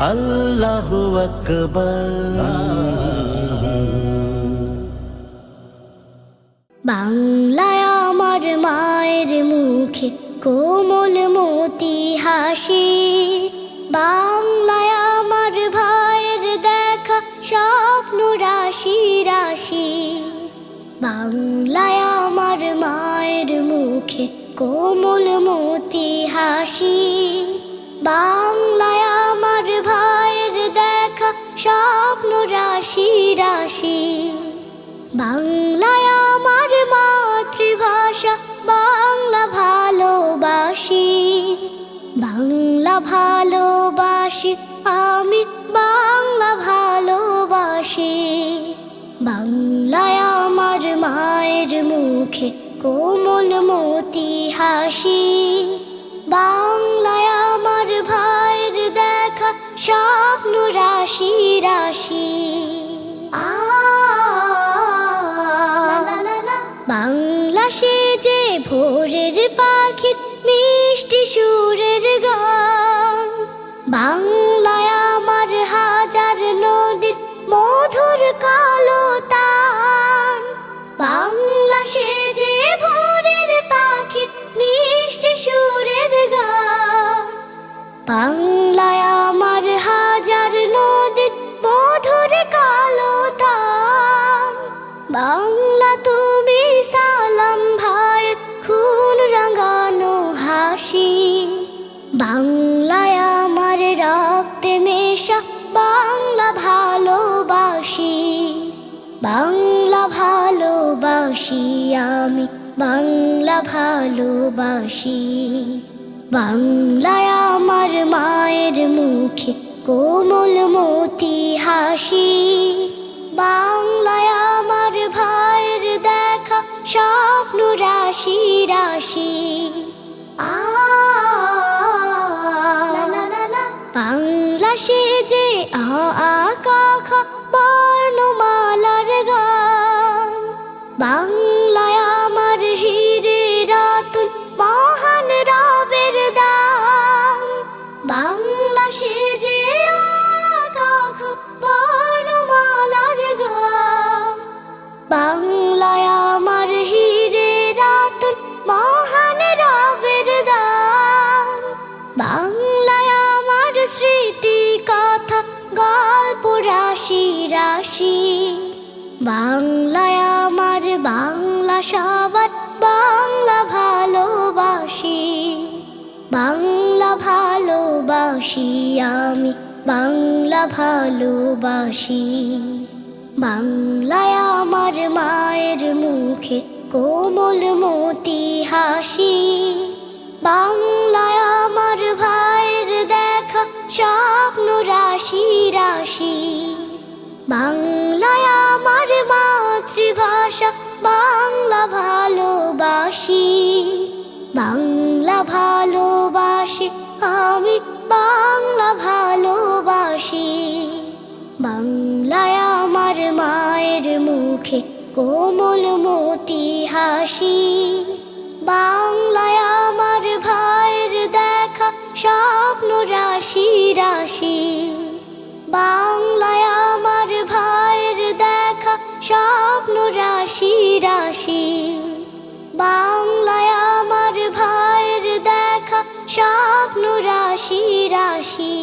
আল্লাহু আকবার বাংলায় আমার মায়ের মুখে কোমল মতি হাসি। বাংলায় আমার ভাইয়ের দেখা স্বপ্ন রাশি রাশি। বাংলায় আমার মায়ের মুখে কোমল মতি হাসি। বাংলায় বাংলায় আমার মাতৃভাষা, বাংলা ভালোবাসি। বাংলা ভালোবাসি, আমি বাংলা ভালোবাসি। বাংলায় আমার মায়ের মুখে কোমল মতি হাসি। বাংলায় আমার ভাইয়ের দেখা স্বপ্ন রাশি রাশি। ভোরের পাখি, মিষ্টি সুরের গান। বাংলায় আমার হাজার নদীর মধুর কালো তান। বাংলা সে যে ভোরের পাখির মিষ্টি সুরের গান। বাংলায় আমার হাজার নদীর মধুর কালো তান। বাংলা তুমি বাংলা ভালোবাসি আমি, বাংলা ভালোবাসি। বাংলায় আমার মায়ের মুখে কোমল মতি হাসি। বাংলায় আমার ভাইয়ের দেখা স্বপ্ন রাশি রাশি। বাংলা সে যে আ বাংলায় আমার হিরে রাতুন, মহান রবের দান বাংলা সে যে আকাশ বর্ণমালার বাংলায় আমার হিরে রাতুন, মহান রবের দান বাংলায় আমার স্মৃতি কথা, গল্প, রাশি রাশি। আমার বাংলা সবার, বাংলা ভালোবাসি। বাংলা ভালোবাসি আমি, বাংলা ভালোবাসি। বাংলায় আমার মায়ের মুখে কোমল মতি হাসি। ভালোবাসি, আমি বাংলা ভালোবাসি। বাংলায় আমার মায়ের মুখে কোমল মতি হাসি। বাংলায় আমার ভাইয়ের দেখা স্বপ্ন রাশি রাশি। স্বপ্ন রাশি রাশি।